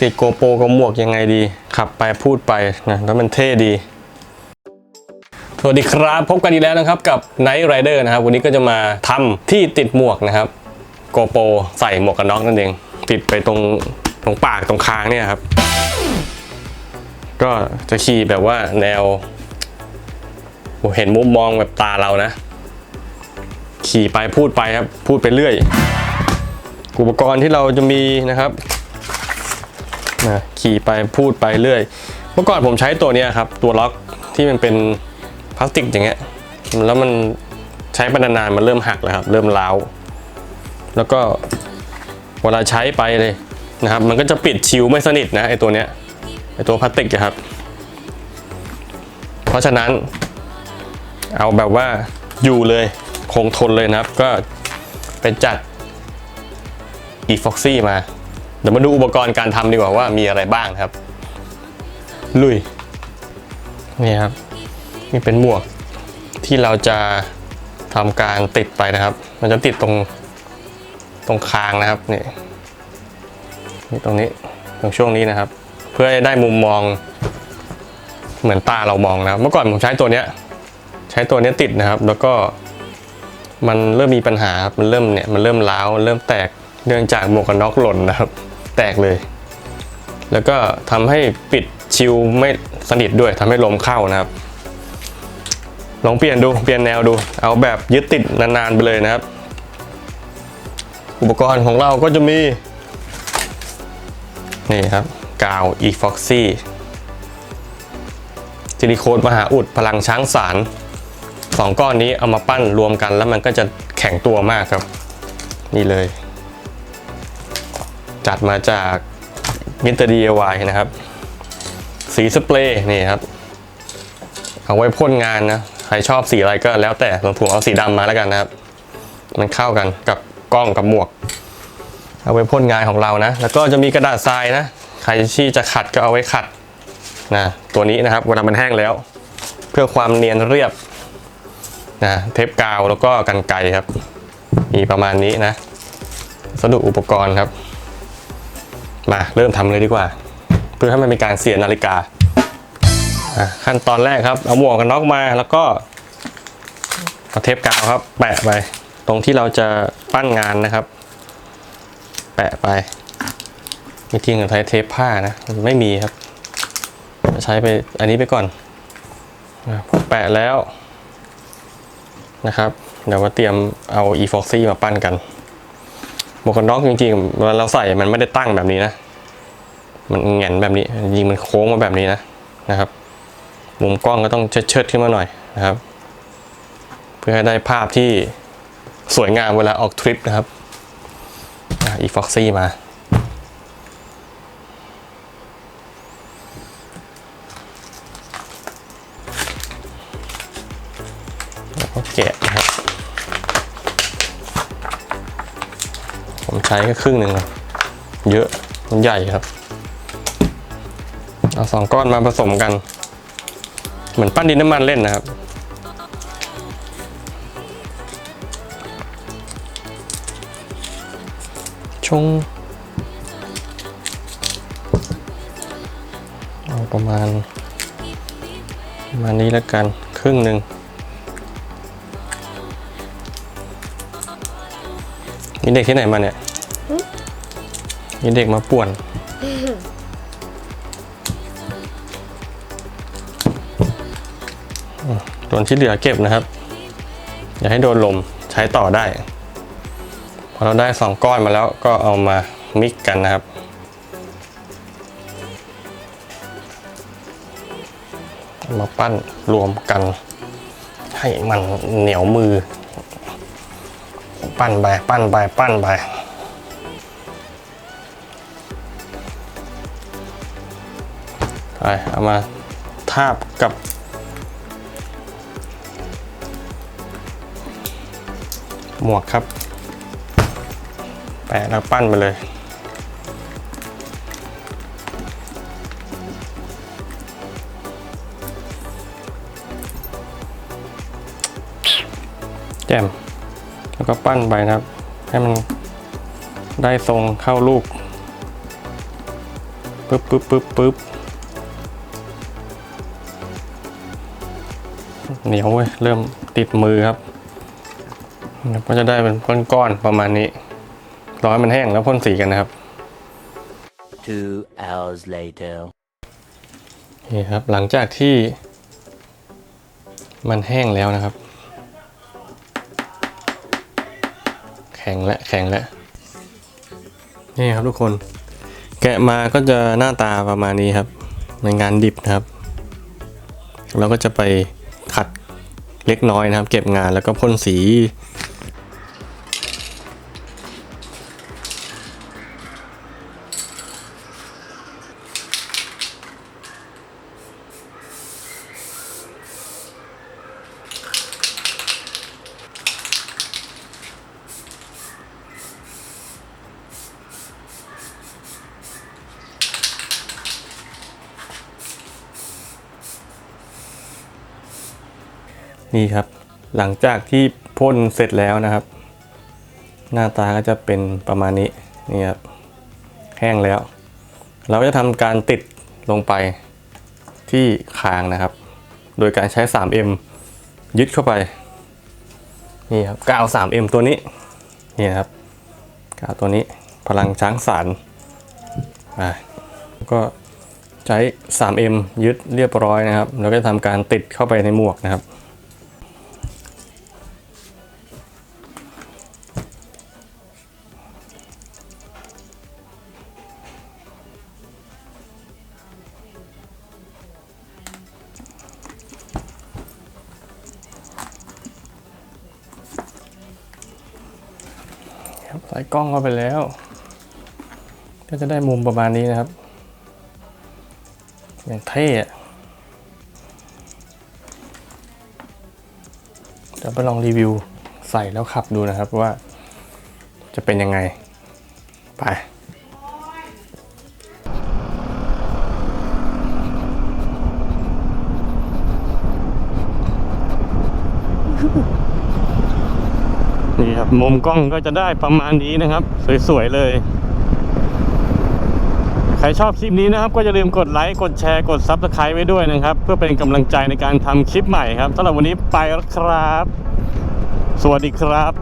ติดโกโปรกับหมวกยังไงดี ขับไปพูดไปนะแล้วมันเท่ดี สวัสดีครับ พบกันอีกแล้วนะครับกับ Night Rider นะครับ วันนี้ก็จะมาทำที่ติดหมวกนะครับโกโปรใส่หมวกกันน็อกนั่นเอง ติดไปตรงตรงปากตรงคางเนี่ยครับ ก็จะขี่แบบว่าแนวเห็นมุมมองแบบตาเรานะ ขี่ไปพูดไปครับ พูดไปเรื่อย อุปกรณ์ที่เราจะมีนะครับนะขี่ไปพูดไปเรื่อย เมื่อก่อนผมใช้ตัวนี้ครับ ตัวล็อกที่มันเป็นพลาสติกอย่างเงี้ยแล้วมันใช้ไปนานๆมันเริ่มหักแล้วครับ เริ่มร้าวแล้วก็เวลาใช้ไปเลยนะครับ มันก็จะปิดชิวไม่สนิทนะไอตัวเนี้ยไอตัวพลาสติกครับ เพราะฉะนั้น เอาแบบว่าอยู่เลยคงทนเลยนะครับ ก็ไปจัด e f o x y มา เดี๋ยวมาดูอุปกรณ์การทำดีกว่าว่ามีอะไรบ้างครับ ลุย นี่ครับ นี่เป็นหมวกที่เราจะทำการติดไปนะครับ มันจะติดตรงตรงคางนะครับนี่นี่ตรงนี้ตรงช่วงนี้นะครับ เพื่อให้ได้มุมมองเหมือนตาเรามองนะครับเมื่อก่อนผมใช้ตัวเนี้ยใช้ตัวเนี้ยติดนะครับ แล้วก็มันเริ่มมีปัญหาครับมันเริ่มเนี่ยมันเริ่มร้าวเริ่มแตก เนื่องจากหมวกกันน็อกหล่นนะครับ แตกเลย แล้วก็ทำให้ปิดชิวไม่สนิทด้วยทำให้ลมเข้านะครับ ลองเปลี่ยนดูเปลี่ยนแนวดู เอาแบบยึดติดนานๆไปเลยนะครับ อุปกรณ์ของเราก็จะมี นี่ครับ กาว efoxy ซิลิโคนมหาอุดพลังช้างสารสองก้อนนี้เอามาปั้นรวมกันแล้วมันก็จะแข็งตัวมากครับ นี่เลย จัดมาจากมิสเตอร์ DIY นะครับ สีสเปรย์นี่ครับ เอาไว้พ่นงานนะ ใครชอบสีอะไรก็แล้วแต่ส่วนผมเอาสีดำมาแล้วกันนะครับ มันเข้ากันกับกล้องกับหมวก เอาไว้พ่นงานของเรานะ แล้วก็จะมีกระดาษทรายนะ ใครที่จะขัดก็เอาไว้ขัดนะตัวนี้นะครับเวลามันแห้งแล้ว เพื่อความเนียนเรียบนะเทปกาวแล้วก็กันไกครับ มีประมาณนี้นะสดุอุปกรณ์ครับ มาเริ่มทำเลยดีกว่า เพื่อให้มันเป็นการเสียนาฬิกา ขั้นตอนแรกครับ เอาหมวกกันน็อกมาแล้วก็เอาเทปกาวครับ แปะไป ตรงที่เราจะปั้นงานนะครับ แปะไปจริงๆเราใช้เทปผ้านะไม่มีครับ ใช้ไปอันนี้ไปก่อนพอแปะแล้วนะครับ เดี๋ยวมาเตรียมเอา e f o x y มาปั้นกัน หมวกกันน็อกจริงๆเวลาเราใส่มันไม่ได้ตั้งแบบนี้นะ มันแหงนแบบนี้จริงมันโค้งมาแบบนี้นะนะครับ มุมกล้องก็ต้องเชิดๆขึ้นมาหน่อยนะครับ เพื่อให้ได้ภาพที่สวยงามเวลาออกทริปนะครับอีฟ็อกซี่มาแล้วก็แกะนะครับ ผมใช้แค่ครึ่งหนึ่งครับ เยอะ มันใหญ่ครับ เอาสองก้อนมาผสมกัน เหมือนปั้นดินน้ำมันเล่นนะครับชงเอาประมาณประมาณนี้แล้วกัน ครึ่งหนึ่ง มีเด็กที่ไหนมาเนี่ยมีเด็กมาป่วน ส่วนที่เหลือเก็บนะครับ อย่าให้โดนลมใช้ต่อได้ พอเราได้สองก้อนมาแล้วก็เอามามิกกันนะครับ มาปั้นรวมกันให้มันเหนียวมือ ปั้นไปปั้นไปปั้นไปไปเอามาทาบกับหมวกครับ แปะแล้วปั้นไปเลย แจ่ม แล้วก็ปั้นไปนะครับ ให้มันได้ทรงเข้าลูกปึ๊บปึ๊บปึ๊บปึ๊บเหนียวเว้ยเริ่มติดมือครับก็จะได้เป็นก้อนๆประมาณนี้รอให้มันแห้งแล้วพ่นสีกันนะครับ Two hours later. นี่ครับหลังจากที่มันแห้งแล้วนะครับ แข็งและแข็งและนี่ครับทุกคน แกะมาก็จะหน้าตาประมาณนี้ครับในงานดิบนะครับเราก็จะไปขัดเล็กน้อยนะครับ เก็บงานแล้วก็พ่นสี นี่ครับ หลังจากที่พ่นเสร็จแล้วนะครับ หน้าตาก็จะเป็นประมาณนี้นี่ครับแห้งแล้ว เราจะทำการติดลงไปที่คางนะครับ โดยการใช้ 3M ยึดเข้าไปนี่ครับกาว 3M ตัวนี้นี่ครับกาวตัวนี้พลังช้างสารอ่าก็ใช้ 3M ยึดเรียบร้อยนะครับแล้วก็ทำการติดเข้าไปในหมวกนะครับ กล้องเข้าไปแล้ว ก็จะได้มุมประมาณนี้นะครับ อย่างเท่อะเดี๋ยวไปลองรีวิวใส่แล้วขับดูนะครับว่าจะเป็นยังไง ไป นี่ครับ มุมกล้องก็จะได้ประมาณนี้นะครับ สวยๆเลย ใครชอบคลิปนี้นะครับ ก็อย่าลืมกดไลค์กดแชร์กด Subscribe ไว้ด้วยนะครับ เพื่อเป็นกำลังใจในการทำคลิปใหม่ครับสำหรับวันนี้ไปแล้วครับ สวัสดีครับ